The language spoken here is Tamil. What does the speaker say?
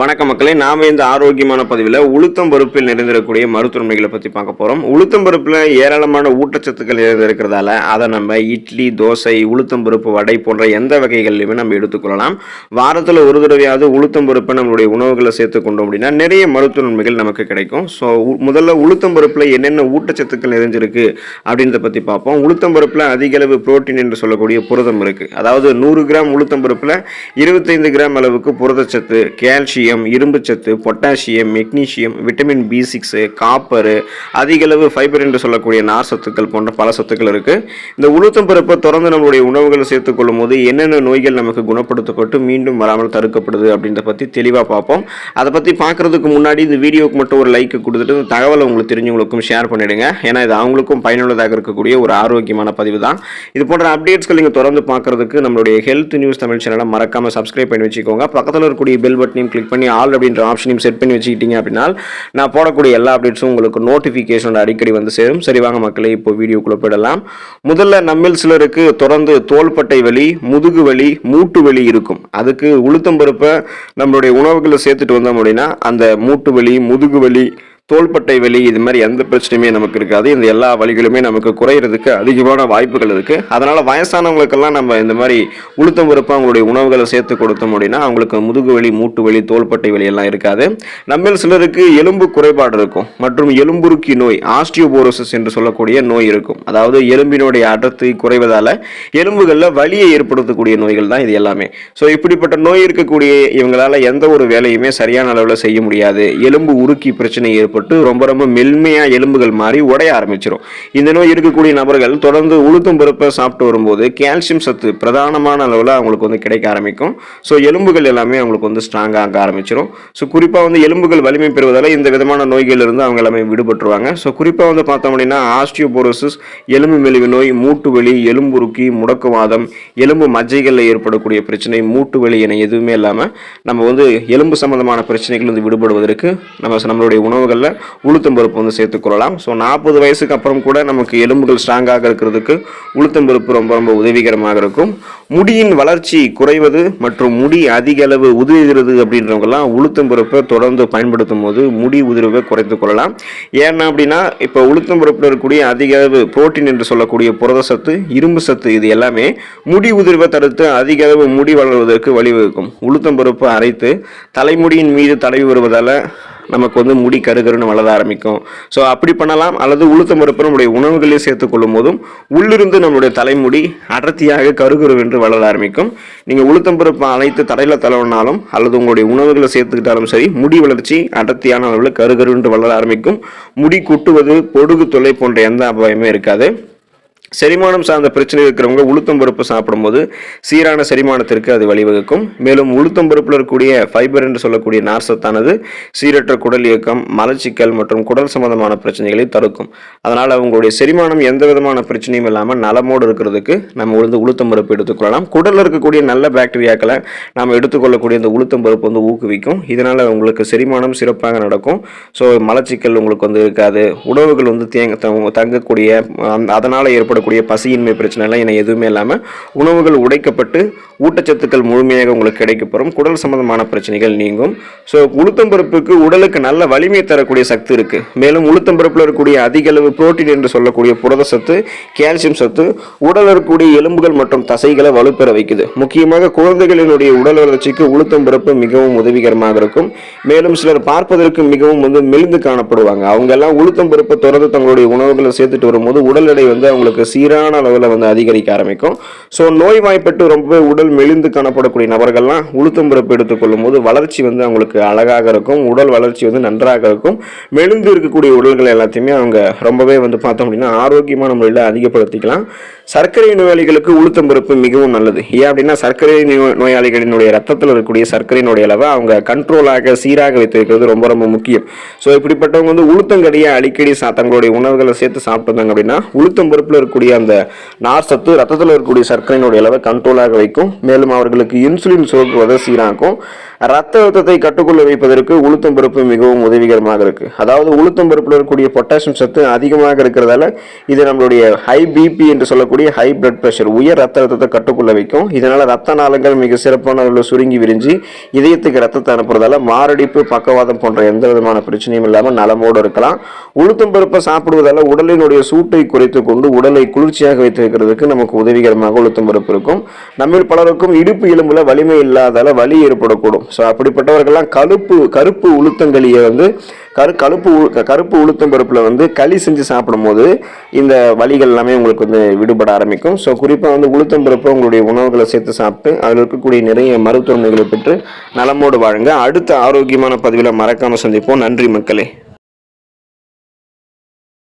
வணக்க மக்களே நாம இந்த ஆரோக்கியமான பதிவில் உளுத்தம் பருப்பில் நிறைந்திருக்கக்கூடிய மருத்துவமைகளை பற்றி பார்க்க போகிறோம் உளுத்தம் பருப்பில் ஏராளமான ஊட்டச்சத்துக்கள் நிறைந்திருக்கிறதால அதை நம்ம இட்லி தோசை உளுத்தம் பருப்பு வடை போன்ற எந்த வகைகள்லையுமே நம்ம எடுத்துக்கொள்ளலாம். வாரத்தில் ஒரு தடவையாவது உளுத்தம் பருப்பை நம்மளுடைய உணவுகளை சேர்த்து கொண்டோம் அப்படின்னா நிறைய மருத்துவ நன்மைகள் நமக்கு கிடைக்கும். ஸோ முதல்ல உளுத்தம் பருப்பில் என்னென்ன ஊட்டச்சத்துக்கள் நிறைஞ்சிருக்கு அப்படின்றத பற்றி பார்ப்போம். உளுத்தம் பருப்பில் அதிக அளவு புரோட்டீன் என்று சொல்லக்கூடிய புரதம் இருக்குது அதாவது நூறு கிராம் உளுத்தம் பருப்பில் இருபத்தைந்து கிராம் அளவுக்கு புரதச்சத்து கால்சியம் இரும்புச்சத்து potassium magnesium vitamin B six copper அதிகளவு ஃபைபர் என்று சொல்லக்கூடிய நார் சத்துக்கள் போன்ற பல சத்துக்கள் இருக்குது இந்த உளுத்தம் பருப்பை தொடர்ந்து நம்மளுடைய உணவுகளை சேர்த்துக்கொள்ளும் போது என்னென்ன நோய்கள் நமக்கு குணப்படுத்தப்பட்டு மீண்டும் வராமல் தடுக்கப்படுது அப்படின்றத பற்றி தெளிவாக பார்ப்போம். அதை பற்றி பார்க்குறதுக்கு முன்னாடி இந்த வீடியோவுக்கு மட்டும் ஒரு லைக் கொடுத்துட்டு இந்த தகவலை உங்களுக்கு தெரிஞ்சவங்களுக்கும் ஷேர் பண்ணிவிடுங்க ஏன்னா இது அவங்களுக்கும் பயனுள்ளதாக இருக்கக்கூடிய ஒரு ஆரோக்கியமான பதிவு தான். இது போன்ற அப்டேட்ஸ்கள் நீங்கள் தொடர்ந்து பார்க்குறதுக்கு நம்மளுடைய ஹெல்த் நியூஸ் தமிழ் சேனலை மறக்காமல் சப்ஸ்கிரைப் பண்ணி வச்சுக்கோங்க. பக்கத்தில் இருக்கக்கூடிய பெல் பட்டனையும் கிளிக் பண்ணி ஆல் அப்படின்ற ஆப்ஷனையும் செட் பண்ணி வச்சுக்கிட்டீங்க அப்படின்னா நான் போடக்கூடிய எல்லா அப்டேட்ஸும் உங்களுக்கு நோட்டிஃபிகேஷன் அடிக்கடி வந்து சேரும். சரி வாங்க மக்களே இப்போ வீடியோக்குள்ளே போயிடலாம். முதல்ல நம்மில் சிலருக்கு தொடர்ந்து தோள்பட்டை வலி முதுகு வலி மூட்டு வலி இருக்கும். அதுக்கு உளுத்தம் பருப்பை நம்மளுடைய உணவுகளை சேர்த்துட்டு வந்தோம் அப்படின்னா அந்த மூட்டு வலி முதுகு வலி தோள்பட்டை வலி இது மாதிரி எந்த பிரச்சனையுமே நமக்கு இருக்காது. இந்த எல்லா வலிகளுமே நமக்கு குறையிறதுக்கு அதிகமான வாய்ப்புகள் இருக்குது அதனால் வயசானவங்களுக்கெல்லாம் நம்ம இந்த மாதிரி உளுத்தம் பருப்பு அவங்களுடைய உணவுகளை சேர்த்து கொடுத்தோம் அப்படின்னா அவங்களுக்கு முதுகு வலி மூட்டு வலி தோள்பட்டை வலி எல்லாம் இருக்காது. நம்மில் சிலருக்கு எலும்பு குறைபாடு இருக்கும். மற்றும் எலும்புருக்கி நோய் ஆஸ்டியோபோரோசிஸ் என்று சொல்லக்கூடிய நோய் இருக்கும். அதாவது எலும்பினுடைய அடர்த்தி குறைவதால் எலும்புகளில் வலியை ஏற்படுத்தக்கூடிய நோய்கள் தான் இது எல்லாமே. ஸோ இப்படிப்பட்ட நோய் இருக்கக்கூடிய இவங்களால் எந்த ஒரு வேலையுமே சரியான அளவில் செய்ய முடியாது. எலும்பு உருக்கி பிரச்சனை ஏற்பட்டு ரொம்ப ரொம்ப மென்மையாக எலும்புகள் மாறி உடைய ஆரம்பிச்சிடும் இந்த நோய் இருக்கக்கூடிய நபர்கள் தொடர்ந்து உளுத்தம் பருப்பை சாப்பிட்டு வரும்போது கால்சியம் சத்து பிரதானமான அளவில் அவங்களுக்கு வந்து கிடைக்க ஆரம்பிக்கும். ஸோ எலும்புகள் எல்லாமே அவங்களுக்கு வந்து ஸ்ட்ராங்காக ஆரம்பிச்சிடும் ஸோ குறிப்பாக வந்து எலும்புகள் வலிமை பெறுவதால் இந்த விதமான நோய்கள் இருந்து அவங்க எல்லாமே விடுபட்டுருவாங்க. ஸோ குறிப்பாக வந்து பார்த்தோம் அப்படின்னா ஆஸ்டியோபோரோசிஸ் எலும்பு மெலிவு நோய் மூட்டு வலி எலும்புருக்கி முடக்குவாதம் எலும்பு மஜ்ஜைகளில் ஏற்படக்கூடிய பிரச்சனை மூட்டு வலி என எதுவுமே இல்லாமல் நம்ம வந்து எலும்பு சம்பந்தமான பிரச்சனைகள் வந்து விடுபடுவதற்கு நம்ம நம்மளுடைய உணவுகள் உளுத்தம் பருப்பு வந்து சேர்த்துக்கொள்ளலாம் ஸோ நாற்பது வயசுக்கு அப்புறம் கூட நமக்கு எலும்புகள் ஸ்ட்ராங்காக இருக்கிறதுக்கு உளுத்தம் பருப்பு ரொம்ப ரொம்ப உதவிகரமாக இருக்கும். முடியின் வளர்ச்சி குறைவது மற்றும் முடி அதிக அளவு உதிர்கிறது அப்படின்றவங்கலாம் உளுத்தம் பருப்பை தொடர்ந்து பயன்படுத்தும் போது முடி உதிர்வை குறைத்து கொள்ளலாம். ஏன்னா அப்படின்னா இப்போ உளுத்தம்பருப்பில் இருக்கக்கூடிய அதிக அளவு புரோட்டீன் என்று சொல்லக்கூடிய புரத சத்து இரும்பு சத்து இது எல்லாமே முடி உதிர்வை தடுத்து அதிக அளவு முடி வளர்வதற்கு வழிவகுக்கும். உளுத்தம் பருப்பு அரைத்து தலைமுடியின் மீது தடவி வருவதால் நமக்கு வந்து முடி கருகருன்னு வளர ஆரம்பிக்கும். ஸோ அப்படி பண்ணலாம் அல்லது உளுத்தம் பருப்பு நம்முடைய உணவுகளே சேர்த்து கொள்ளும் போதும் உள்ளிருந்து நம்மளுடைய தலைமுடி அடர்த்தியாக கருகருவென்று வளர ஆரம்பிக்கும். நீங்கள் உளுத்தம் பருப்பு அனைத்து தடையில் தளவினாலும் அல்லது உங்களுடைய உணவுகளை சேர்த்துக்கிட்டாலும் சரி முடி வளர்ச்சி அடர்த்தியான அளவில் கருகருவென்று வளர ஆரம்பிக்கும். முடி கொட்டுவது பொடுகு தொல்லை போன்ற எந்த அபாயமே இருக்காது. செரிமானம் சார்ந்த பிரச்சனை இருக்கிறவங்க உளுத்தம் பருப்பு சாப்பிடும்போது சீரான செரிமானத்திற்கு அது வழிவகுக்கும். மேலும் உளுத்தம் பருப்பில் இருக்கக்கூடிய ஃபைபர் என்று சொல்லக்கூடிய நார்சத்தானது சீரற்ற குடல் இயக்கம் மலச்சிக்கல் மற்றும் குடல் சம்பந்தமான பிரச்சனைகளை தடுக்கும். அதனால் அவங்களுடைய செரிமானம் எந்த விதமான பிரச்சனையும் இல்லாமல் நலமோடு இருக்கிறதுக்கு நம்ம உளுந்து உளுத்தம் பருப்பு எடுத்துக்கொள்ளலாம் குடலில் இருக்கக்கூடிய நல்ல பாக்டீரியாக்களை நாம் எடுத்துக்கொள்ளக்கூடிய இந்த உளுத்தம் பருப்பு வந்து ஊக்குவிக்கும். இதனால் உங்களுக்கு செரிமானம் சிறப்பாக நடக்கும். ஸோ மலச்சிக்கல் உங்களுக்கு வந்து இருக்காது. உணவுகள் வந்து தேங்க தங்க- தங்கக்கூடிய அந்த- அதனால் ஏற்படக்கூடிய பசியின்மை பிரச்சனை எல்லாம் என எதுவுமே இல்லாமல் உணவுகள் உடைக்கப்பட்டு ஊட்டச்சத்துக்கள் முழுமையாக உங்களுக்கு கிடைக்கப்பெறும் குடல் சம்பந்தமான பிரச்சனைகள் நீங்கும். ஸோ உளுத்தம்பருப்புக்கு உடலுக்கு நல்ல வலிமை தரக்கூடிய சக்தி இருக்கு. மேலும் உளுத்தம்பருப்பில் இருக்கக்கூடிய அதிக அளவு புரோட்டீன் என்று சொல்லக்கூடிய புரத சத்து கால்சியம் சத்து உடல் இருக்கக்கூடிய எலும்புகள் மற்றும் தசைகளை வலுப்பெற வைக்குது. முக்கியமாக குழந்தைகளினுடைய உடல் வளர்ச்சிக்கு உளுத்தம்பருப்பு மிகவும் உதவிகரமாக இருக்கும். மேலும் சிலர் பார்ப்பதற்கு மிகவும் வந்து மெலிந்து காணப்படுவாங்க. அவங்க எல்லாம் உளுத்தம்பருப்பை தொடர்ந்து தங்களுடைய உணவுகளை சேர்த்துட்டு வரும்போது உடல் எடை வந்து அவங்களுக்கு சீரான அளவில் வந்து அதிகரிக்க ஆரம்பிக்கும். ஸோ நோய்வாய்ப்பட்டு ரொம்பவே உடல் மெலிந்து காணப்படக்கூடிய நபர்கள்லாம் உளுத்தம் பருப்பு எடுத்துக்கொள்ளும் போது வளர்ச்சி வந்து அவங்களுக்கு அழகாக இருக்கும். உடல் வளர்ச்சி வந்து நன்றாக இருக்கும். மெலிந்து இருக்கக்கூடிய உடல்கள் எல்லாத்தையுமே அவங்க ரொம்பவே வந்து பார்த்தோம் அப்படின்னா ஆரோக்கியமான முறையில் அதிகப்படுத்திக்கலாம். சர்க்கரை நோயாளிகளுக்கு உளுத்தம் பருப்பு மிகவும் நல்லது. ஏன் அப்படின்னா சர்க்கரை நோய்- நோயாளிகளினுடைய ரத்தத்தில் இருக்கக்கூடிய சர்க்கரையினுடைய அளவை அவங்க கண்ட்ரோலாக சீராக வைத்திருக்கிறது ரொம்ப ரொம்ப முக்கியம். ஸோ இப்படிப்பட்டவங்க வந்து உளுத்தங்கடியை அடிக்கடி சா தங்களுடைய உணவுகளை சேர்த்து சாப்பிட்டு வந்தாங்க அப்படின்னா உளுத்தம் பருப்பில் இருக்கக்கூடிய அந்த நார் சத்து ரத்தத்தில் இருக்கக்கூடிய சர்க்கரையினுடைய அளவை கண்ட்ரோலாக வைக்கும். மேலும் அவர்களுக்கு இன்சுலின் சுரக்குவதை சீராக்கும். ரத்த அழுத்தத்தை கட்டுக்குள்ள வைப்பதற்கு உளுத்தம் பருப்பு மிகவும் உதவிகரமாக இருக்கு. அதாவது உளுத்தம் பருப்பில் இருக்கக்கூடிய பொட்டாசியம் சத்து அதிகமாக இருக்கிறதால இது நம்மளுடைய ஹை பிபி என்று சொல்லக்கூடிய ஹை பிளட் பிரஷர் உயர் ரத்த அழுத்தத்தை கட்டுக்குள்ள வைக்கும். இதனால ரத்த நாளங்கள் மிக சிறப்பான அளவில் சுருங்கி விரிஞ்சு இதயத்துக்கு ரத்தத்தை அனுப்புறதால மாரடைப்பு பக்கவாதம் போன்ற எந்த விதமான பிரச்சனையும் இல்லாமல் நலமோடு இருக்கலாம். உளுத்தம் பருப்பை சாப்பிடுவதால உடலினுடைய சூட்டை குறைத்து கொண்டு உடலை குளிர்ச்சியாக வைத்திருக்கிறதுக்கு நமக்கு உதவிகரமாக உளுத்தம் பருப்பு இருக்கும். நம்மில் பலருக்கும் இடுப்பு எலும்புல வலிமை இல்லாதால வலி ஏற்படக்கூடும். ஸோ அப்படிப்பட்டவர்கள்லாம் கருப்பு கருப்பு உளுத்தங்களியை வந்து கரு கருப்பு உ- கருப்பு உளுத்தம் பருப்பில் வந்து களி செஞ்சு சாப்பிடும்போது இந்த வலிகள் எல்லாமே உங்களுக்கு வந்து விடுபட ஆரம்பிக்கும். ஸோ குறிப்பாக வந்து உளுத்தம் பருப்பு உங்களுடைய உணவுகளை சேர்த்து சாப்பிட்டு அதில் இருக்கக்கூடிய நிறைய மருத்துவமனைகளை பெற்று நலமோடு வாழுங்க. அடுத்த ஆரோக்கியமான பதிவில் மறக்காமல் சந்திப்போம். நன்றி மக்களே.